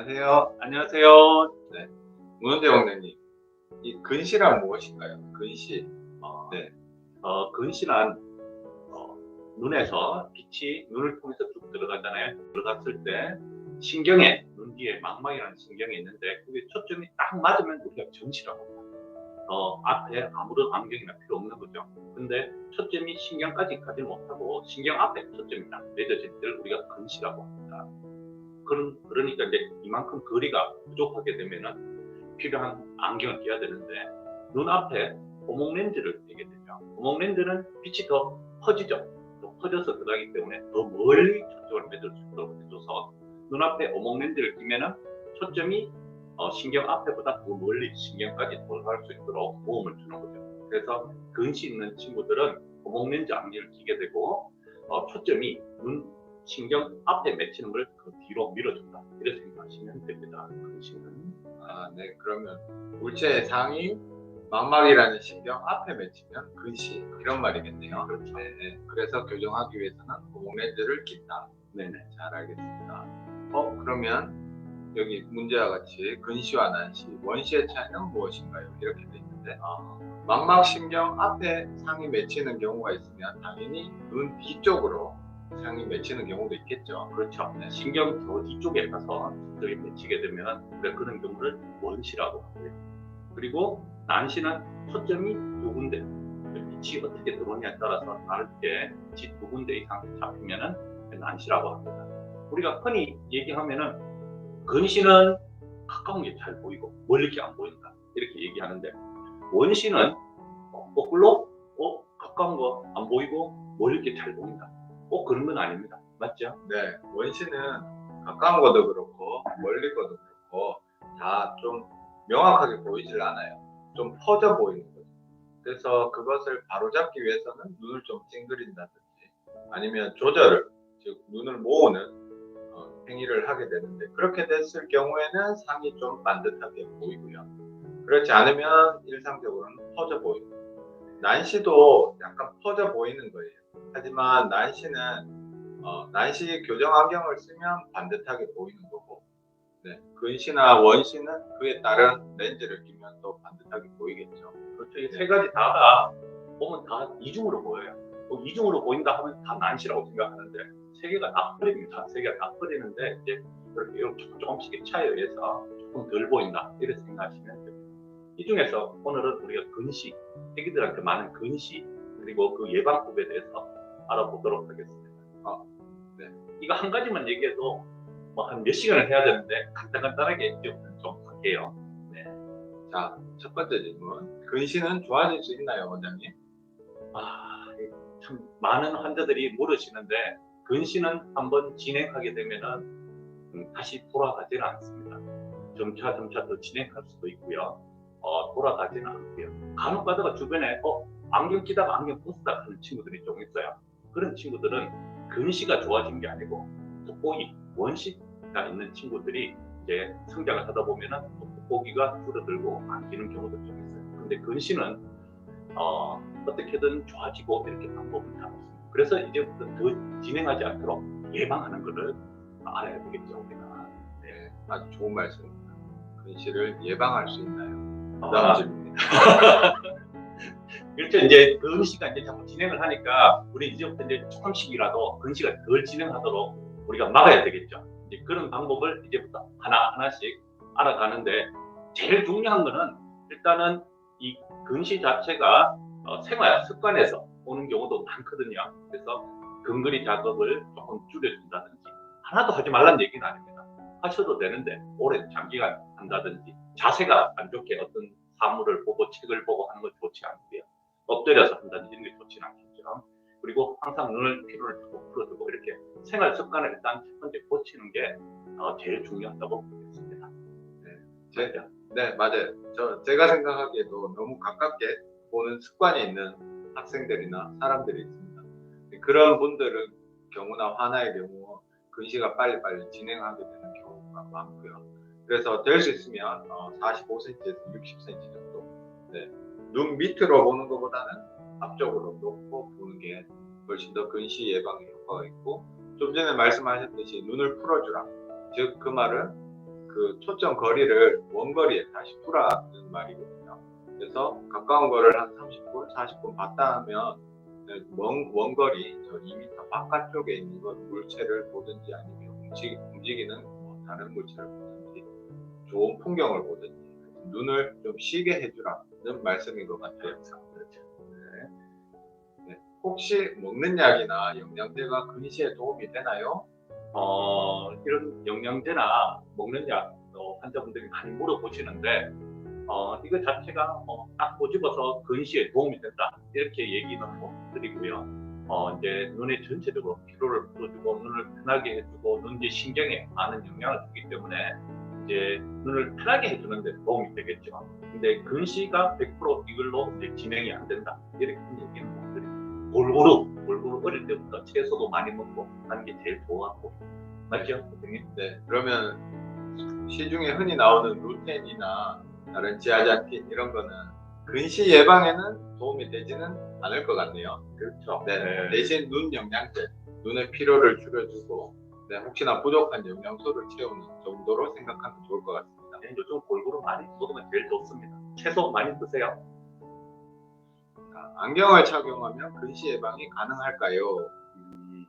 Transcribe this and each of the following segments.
안녕하세요. 안녕하세요. 문원재 원장님. 이 근시란 무엇인가요? 근시. 어, 네. 어, 근시란 어, 눈에서 빛이 눈을 통해서 쭉 들어가잖아요. 들어갔을 때 신경에 눈 뒤에 망막이라는 신경이 있는데 그게 초점이 딱 맞으면 우리가 합니다. 어, 앞에 아무런 안경이나 필요 없는 거죠. 근데 초점이 신경까지 가지 못하고 신경 앞에 초점이 딱 맺어질 때를 우리가 근시라고 합니다. 그런, 그러니까 이제 이만큼 거리가 부족하게 되면은 필요한 안경을 껴야 되는데 눈앞에 오목 렌즈를 끼게 되죠. 오목 렌즈는 빛이 더 퍼지죠. 더 퍼져서 들어가기 때문에 더 멀리 초점을 맺을 수 있도록 해줘서 눈앞에 오목 렌즈를 끼면은 초점이 어, 신경 앞에보다 더 멀리 신경까지 돌아갈 수 있도록 도움을 주는 거죠. 그래서 근시 있는 친구들은 오목 렌즈 안경을 끼게 되고 어, 초점이 눈 신경 앞에 맺히는 걸 그 뒤로 밀어준다. 이렇게 생각하시면 됩니다. 근시는. 아, 네. 그러면 물체의 상이 망막이라는 신경 앞에 맺히면 근시. 이런 말이겠네요. 그렇죠. 네, 네. 그래서 교정하기 위해서는 고목렌즈를 낀다. 네네. 잘 알겠습니다. 어, 그러면 여기 문제와 같이 근시와 난시, 원시의 차이는 무엇인가요? 이렇게 돼 있는데 아, 망막 신경 앞에 상이 맺히는 경우가 있으면 당연히 눈 뒤쪽으로 상이 맺히는 경우도 있겠죠. 그렇죠. 네, 신경 저 뒤쪽에 가서 저기 맺히게 되면 우리가 그런 경우를 원시라고 하고요. 그리고 난시는 초점이 두 군데, 빛이 어떻게 들어오냐에 따라서 다르게 빛이 두 군데 이상 잡히면은 난시라고 합니다. 우리가 흔히 얘기하면은 근시는 가까운 게 잘 보이고 멀리 게 안 보인다 이렇게 얘기하는데 원시는 어, 거꾸로 어, 가까운 거 안 보이고 멀리 게 잘 보인다. 꼭 그런 건 아닙니다. 맞죠? 네, 원시는 가까운 것도 그렇고 멀리 것도 그렇고 다 좀 명확하게 보이질 않아요. 좀 퍼져 보이는 거죠. 그래서 그것을 바로잡기 위해서는 눈을 좀 찡그린다든지 아니면 조절을 즉 눈을 모으는 어, 행위를 하게 되는데 그렇게 됐을 경우에는 상이 좀 반듯하게 보이고요. 그렇지 않으면 일상적으로는 퍼져 보이고 난시도 약간 퍼져 보이는 거예요. 하지만 난시는 어, 난시 교정 안경을 쓰면 반듯하게 보이는 거고 네, 근시나 원시는 그에 따른 렌즈를 끼면 또 반듯하게 보이겠죠. 그렇죠. 이 세 가지 다가 보면 다 이중으로 보여요. 뭐 이중으로 보인다 하면 다 난시라고 생각하는데 세 개가 다 흐립니다. 세 개가 다 흐리는데 이제 이렇게 이렇게 조금 조금씩의 차이에 의해서 조금 덜 보인다 이렇게 생각하시면 됩니다. 이 중에서 오늘은 우리가 근시, 애기들한테 많은 근시 그리고 그 예방법에 대해서 알아보도록 하겠습니다. 어, 네. 이거 한 가지만 얘기해도 뭐 한 몇 시간을 해야 되는데 간단간단하게 좀 할게요. 자, 첫 번째 질문. 근시는 좋아질 수 있나요, 원장님? 아, 참 많은 환자들이 물으시는데 근시는 한번 진행하게 되면은 음, 다시 돌아가지는 않습니다. 점차 점차 더 진행할 수도 있고요. 어, 돌아가지는 않고요. 간혹 가다가 주변에 어, 안경 끼다가 안경 벗었다 하는 친구들이 좀 있어요. 그런 친구들은 근시가 좋아진 게 아니고 돋보기, 원시가 있는 친구들이 이제 성장을 하다 보면은 돋보기가 줄어들고 안 끼는 경우도 좀 있어요. 근데 근시는 어, 어떻게든 좋아지고 이렇게 방법은 다 없습니다. 그래서 이제부터 더 진행하지 않도록 예방하는 것을 알아야 되겠죠, 우리가. 네, 아주 좋은 말씀입니다. 근시를 예방할 수 있나요? 아, 다음 질문입니다. 그렇죠. 이제 근시가 이제 자꾸 진행을 하니까 우리 이제부터 이제 조금씩이라도 근시가 덜 진행하도록 우리가 막아야 되겠죠. 이제 그런 방법을 이제부터 하나 하나씩 알아가는데 제일 중요한 거는 일단은 이 근시 자체가 어, 생활 습관에서 오는 경우도 많거든요. 그래서 근거리 작업을 조금 줄여준다든지 하나도 하지 말라는 얘기는 아닙니다. 하셔도 되는데 오래 장기간 한다든지 자세가 안 좋게 어떤 사물을 보고 책을 보고 하는 건 좋지 않고요. 엎드려서 한다든지 이런 게 좋지는 않겠죠. 그리고 항상 눈을 피로를 쭉 풀어주고 이렇게 생활 습관을 일단 첫 번째 고치는 게 어, 제일 중요하다고 보겠습니다. 제, 네, 맞아요. 저, 제가 생각하기에도 너무 가깝게 보는 습관이 있는 학생들이나 사람들이 있습니다. 그런 분들은 경우나 화나의 경우 근시가 빨리빨리 진행하게 되는 경우가 많고요. 그래서 될 수 있으면 어, 45cm에서 60cm 정도 네, 눈 밑으로 보는 것보다는 앞쪽으로 놓고 보는 게 훨씬 더 근시 예방에 효과가 있고 좀 전에 말씀하셨듯이 눈을 풀어주라. 즉 그 말은 그 초점 거리를 원거리에 다시 풀라는 말이거든요. 그래서 가까운 거를 한 30분, 40분 봤다 하면 네, 먼, 원거리, 저 2m 바깥쪽에 있는 건 물체를 보든지 아니면 움직, 움직이는 뭐 다른 물체를 보든지 좋은 풍경을 보든지 눈을 좀 쉬게 해주라 는 말씀인 것 같아요. 그렇죠. 네. 혹시 먹는 약이나 영양제가 근시에 도움이 되나요? 어, 이런 영양제나 먹는 약 어, 환자분들이 많이 물어보시는데 어, 이거 자체가 어, 딱 꼬집어서 근시에 도움이 된다 이렇게 얘기는 못 드리고요. 어, 이제 눈에 전체적으로 피로를 풀어주고 눈을 편하게 해주고 눈뒤 신경에 많은 영향을 주기 때문에 이제 눈을 편하게 해주는데 도움이 되겠죠. 근데 근시가 100% 이걸로 이제 진행이 안 된다 이렇게 얘기는 못 드립니다. 골고루 골고루 어릴 때부터 채소도 많이 먹고 하는 게 제일 좋아하고 맞죠, 선생님? 네. 그러면 시중에 흔히 나오는 루테인이나 다른 지아잔틴 이런 거는 근시 예방에는 도움이 되지는 않을 것 같네요. 그렇죠. 네. 대신 눈 영양제, 눈의 피로를 줄여주고 네, 혹시나 부족한 영양소를 채우는 정도로 생각하면 좋을 것 같습니다. 네, 요즘 골고루 많이 먹으면 제일 좋습니다. 채소 많이 드세요. 자, 안경을 착용하면 근시 예방이 가능할까요? 음,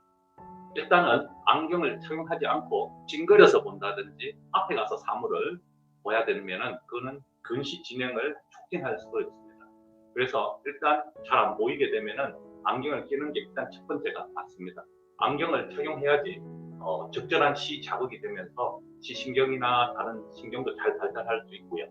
일단은 안경을 착용하지 않고 찡그려서 본다든지 앞에 가서 사물을 봐야 되면은 그거는 근시 진행을 촉진할 수도 있습니다. 그래서 일단 잘 안 보이게 되면은 안경을 끼는 게 일단 첫 번째가 맞습니다. 안경을 착용해야지 어, 적절한 시 자극이 되면서 시신경이나 다른 신경도 잘 발달할 수 있고요.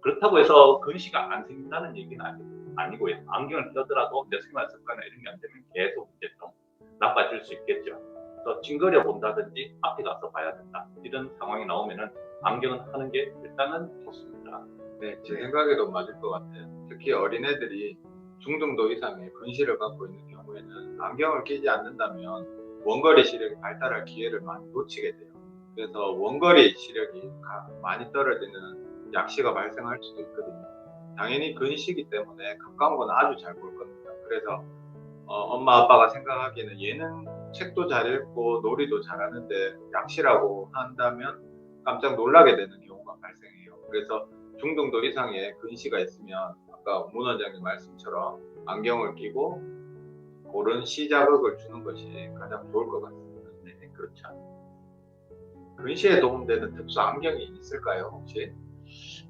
그렇다고 해서 근시가 안 생긴다는 얘기는 아니, 아니고요. 안경을 껴더라도 내 생활 습관이나 이런 게 안 되면 계속 이제 좀 나빠질 수 있겠죠. 그래서 찡그려 본다든지 앞에 가서 봐야 된다. 이런 상황이 나오면은 안경을 하는 게 일단은 좋습니다. 네, 제 생각에도 맞을 것 같아요. 특히 어린애들이 중등도 이상의 근시를 갖고 있는 경우에는 안경을 끼지 않는다면 원거리 시력이 발달할 기회를 많이 놓치게 돼요. 그래서 원거리 시력이 가- 많이 떨어지는 약시가 발생할 수도 있거든요. 당연히 근시기 때문에 가까운 건 아주 잘 볼 겁니다. 그래서 어, 엄마 아빠가 생각하기에는 얘는 책도 잘 읽고 놀이도 잘하는데 약시라고 한다면 깜짝 놀라게 되는 경우가 발생해요. 그래서 중등도 이상의 근시가 있으면 아까 문 원장님 말씀처럼 안경을 끼고 그런 시자극을 주는 것이 가장 좋을 것 같습니다. 네, 그렇죠. 근시에 도움되는 특수 안경이 있을까요, 혹시?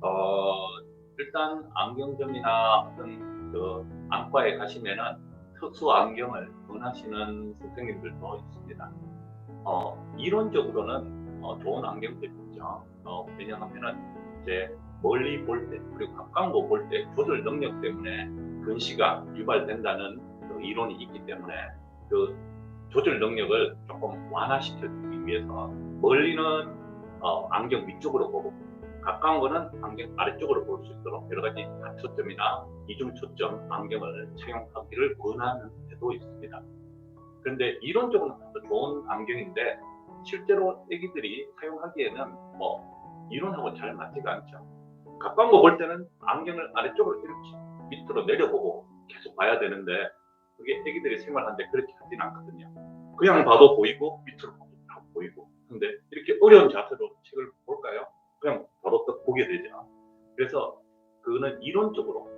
어, 일단 안경점이나 어떤 그 안과에 가시면은 특수 안경을 권하시는 선생님들도 있습니다. 어, 이론적으로는 어, 좋은 안경들이 있죠. 어, 왜냐하면은 이제 멀리 볼 때 그리고 가까운 거 볼 때 조절 능력 때문에 근시가 유발된다는 그 이론이 있기 때문에 그 조절 능력을 조금 완화시켜주기 위해서 멀리는 어, 안경 위쪽으로 보고 가까운 거는 안경 아래쪽으로 볼 수 있도록 여러 가지 다초점이나 이중 초점 안경을 착용하기를 권하는 데도 있습니다. 그런데 이론적으로는 아주 좋은 안경인데 실제로 애기들이 사용하기에는 뭐 이론하고 잘 맞지가 않죠. 가까운 거 볼 때는 안경을 아래쪽으로 이렇게 밑으로 내려보고 계속 봐야 되는데 그게 애기들이 생활하는데 그렇게 하진 않거든요. 그냥 봐도 보이고 밑으로 봐도 다 보이고 근데 이렇게 어려운 자세로 책을 볼까요? 그냥 바로 딱 보게 되죠. 그래서 그거는 이론적으로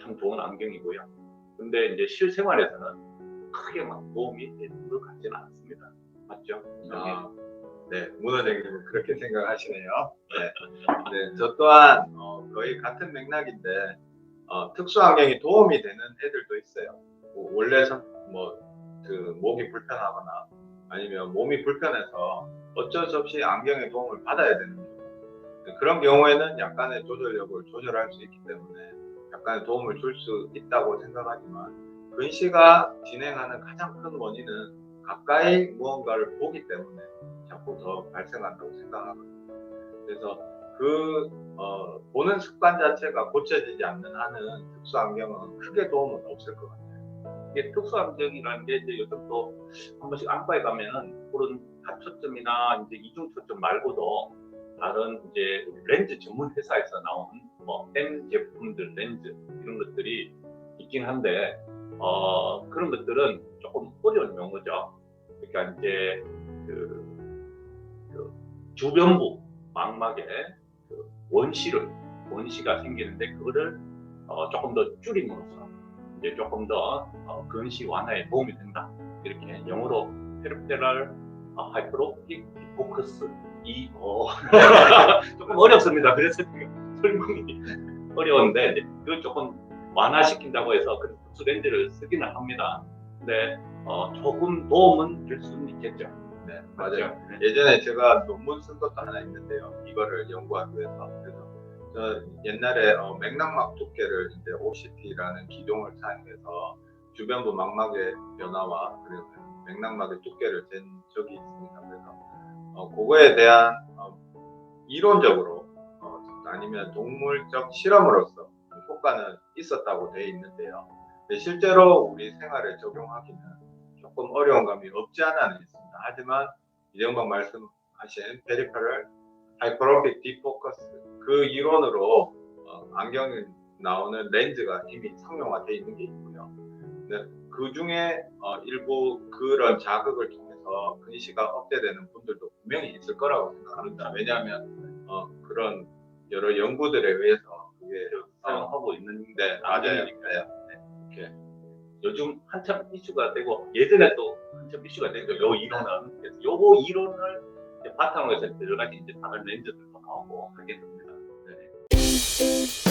참 좋은 안경이고요. 근데 이제 실생활에서는 크게 막 도움이 되는 것 같지는 않습니다. 맞죠? 아, 네, 문 원장님은 그렇게 생각하시네요. 네, 네, 저 또한 어, 거의 같은 맥락인데 어, 특수 안경이 도움이 되는 애들도 있어요. 뭐, 원래 선, 뭐, 그 목이 불편하거나 아니면 몸이 불편해서 어쩔 수 없이 안경의 도움을 받아야 되는 경우. 네, 그런 경우에는 약간의 조절력을 조절할 수 있기 때문에 약간의 도움을 줄 수 있다고 생각하지만 근시가 진행하는 가장 큰 원인은 가까이 무언가를 보기 때문에 자꾸 더 발생한다고 생각하거든요. 그래서 그 어, 보는 습관 자체가 고쳐지지 않는 한은 특수 안경은 크게 도움은 없을 것 같아요. 이게 특수안경이라는 게 이제 요즘 또 한 번씩 안과에 가면은 그런 다초점이나 이제 이중 초점 말고도 다른 이제 렌즈 전문 회사에서 나온 뭐 M 제품들 렌즈 이런 것들이 있긴 한데 어 그런 것들은 조금 어려운 용어죠. 그러니까 이제 그, 그 주변부 망막에 그 원시를 원시가 생기는데 그거를 어, 조금 더 줄임으로써 이제 조금 더 어, 근시 완화에 도움이 된다. 이렇게 영어로 페르페랄 어, 하이프로픽 포커스 이 어. 조금 어렵습니다. 그래서 설명이 어려운데 그걸 조금 완화시킨다고 해서 그 특수 렌즈를 쓰기는 합니다. 근데 어, 조금 도움은 될 수는 있겠죠. 네, 맞아요. 네. 예전에 제가 논문 쓴 것도 하나 있는데요. 이거를 연구하기 위해서. 그래서 저 옛날에 어, 맥락막 두께를 이제 OCT라는 기종을 사용해서 주변부 망막의 변화와 그리고 맥락막의 두께를 잰 적이 있습니다. 그래서 어, 그거에 대한 어, 이론적으로 어, 아니면 동물적 실험으로서 효과는 있었다고 돼 있는데요. 실제로 우리 생활에 적용하기는 조금 어려운 감이 없지 않아는 있습니다. 하지만 이정박 말씀하신 페리페럴 하이퍼로픽 디포커스 그 이론으로 어, 안경에 나오는 렌즈가 이미 상용화되어 있는 게 있고요. 근데 그 중에 어, 일부 그런 자극을 통해서 근시가 억제되는 분들도 분명히 있을 거라고 생각합니다. 왜냐하면 어, 그런 여러 연구들에 의해서 그게 어, 사용하고 있는 네, 맞아요. 안경이니까요. 이렇게 요즘 한참 이슈가 되고 예전에 또 한참 이슈가 되고 요 이론은 그래서 요거 이론을 바탕으로 해서 여러 가지 이제 다른 렌즈들도 나오고 그렇게 됩니다. 네.